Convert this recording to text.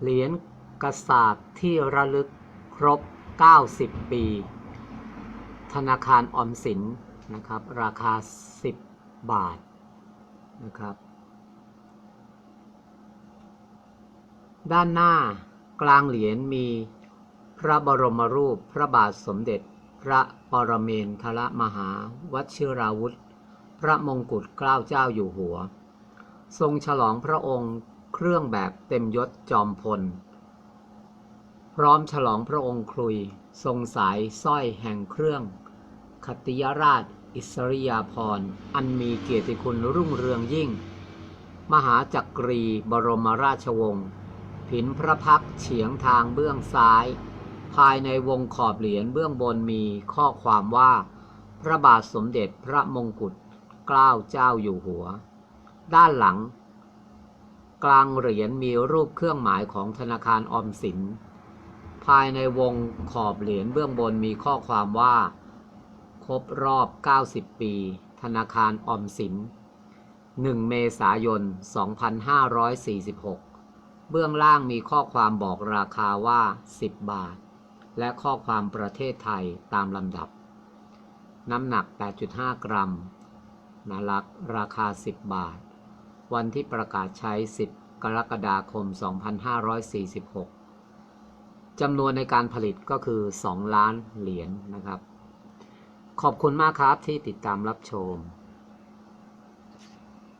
เหรียญกระสาบที่ระลึกครบ 90 ปี ธนาคารออมสินนะครับ ราคา 10 บาทนะครับ ด้านหน้ากลางเหรียญมีพระบรมรูปพระบาทสมเด็จ พระปรเมนทรมหาวชิราวุธ พระมงกุฎเกล้าเจ้าอยู่หัว ทรงฉลองพระองค์ เครื่องแบบเต็มยศจอมพล พร้อมฉลองพระองค์คลุย ทรงสายสร้อยแห่งเครื่อง คติยราช อิสริยาภรณ์อันมีเกียรติคุณรุ่งเรืองยิ่ง มหาจักรีบรมราชวงศ์ผินพระพักเฉียงทางเบื้องซ้าย ภายในวงขอบเหรียญเบื้องบนมีข้อความว่า พระบาทสมเด็จพระมงกุฎเกล้าเจ้าอยู่หัว ด้านหลัง กลางเหรียญมีรูปเครื่องหมายของธนาคารออมสิน ภายในวงขอบเหรียญเบื้องบนมีข้อความว่า ครบรอบ 90 ปี ธนาคารออมสิน 1 เมษายน 2546 เบื้องล่างมีข้อความบอกราคาว่า 10 บาท และข้อความประเทศไทยตามลำดับ น้ำหนัก 8.5 กรัม นาลัก ราคา 10 บาท วันที่ประกาศใช้ 10 กรกฎาคม 2546 จำนวนในการผลิตก็คือ 2 ล้านเหรียญนนะครับ ขอบคุณมากครับที่ติดตามรับชม